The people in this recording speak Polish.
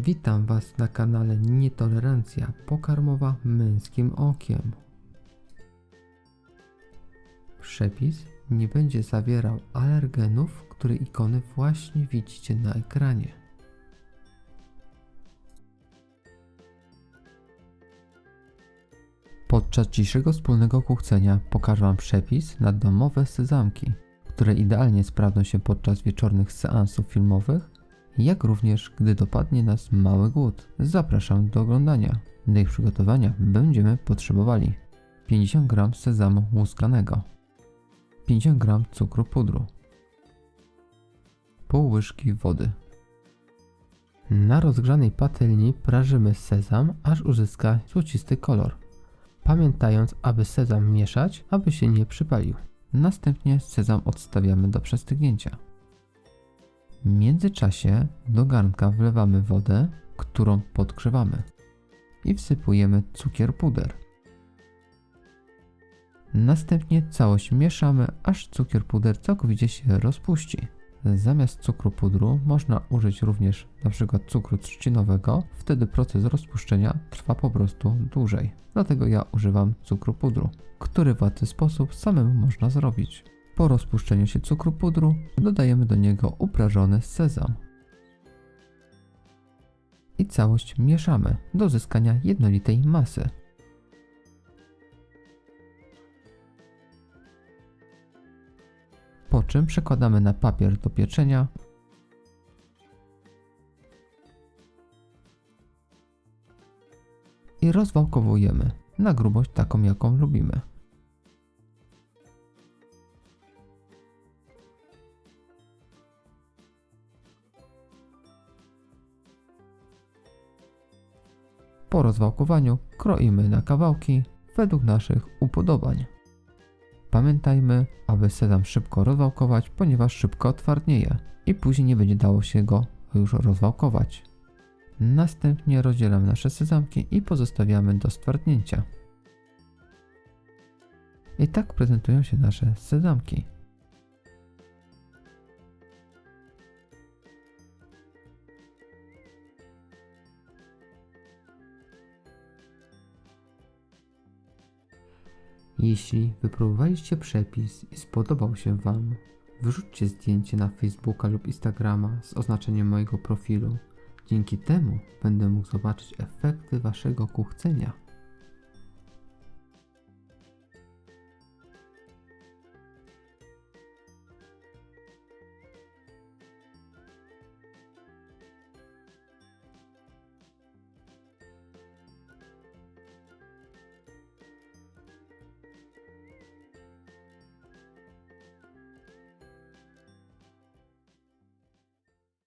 Witam Was na kanale Nietolerancja pokarmowa męskim okiem. Przepis nie będzie zawierał alergenów, które ikony właśnie widzicie na ekranie. Podczas dzisiejszego wspólnego kuchcenia pokażę Wam przepis na domowe sezamki, które idealnie sprawdzą się podczas wieczornych seansów filmowych, jak również gdy dopadnie nas mały głód. Zapraszam do oglądania. Do ich przygotowania będziemy potrzebowali 50 g sezamu łuskanego, 50 g cukru pudru, pół łyżki wody. Na rozgrzanej patelni prażymy sezam, aż uzyska złocisty kolor pamiętając, aby sezam mieszać, aby się nie przypalił. Następnie sezam odstawiamy do przestygnięcia. W międzyczasie do garnka wlewamy wodę, którą podgrzewamy i wsypujemy cukier puder. Następnie całość mieszamy, aż cukier puder całkowicie się rozpuści. Zamiast cukru pudru można użyć również np. cukru trzcinowego, wtedy proces rozpuszczenia trwa po prostu dłużej. Dlatego ja używam cukru pudru, który w łatwy sposób samemu można zrobić. Po rozpuszczeniu się cukru pudru dodajemy do niego uprażony sezam. I całość mieszamy do uzyskania jednolitej masy. po czym przekładamy na papier do pieczenia i rozwałkowujemy na grubość taką jaką lubimy. Po rozwałkowaniu kroimy na kawałki według naszych upodobań. Pamiętajmy, aby sezam szybko rozwałkować, ponieważ szybko twardnieje i później nie będzie dało się go już rozwałkować. Następnie rozdzielamy nasze sezamki i pozostawiamy do stwardnięcia. I tak prezentują się nasze sezamki. Jeśli wypróbowaliście przepis i spodobał się Wam, wyrzućcie zdjęcie na Facebooka lub Instagrama z oznaczeniem mojego profilu. Dzięki temu będę mógł zobaczyć efekty Waszego kuchcenia.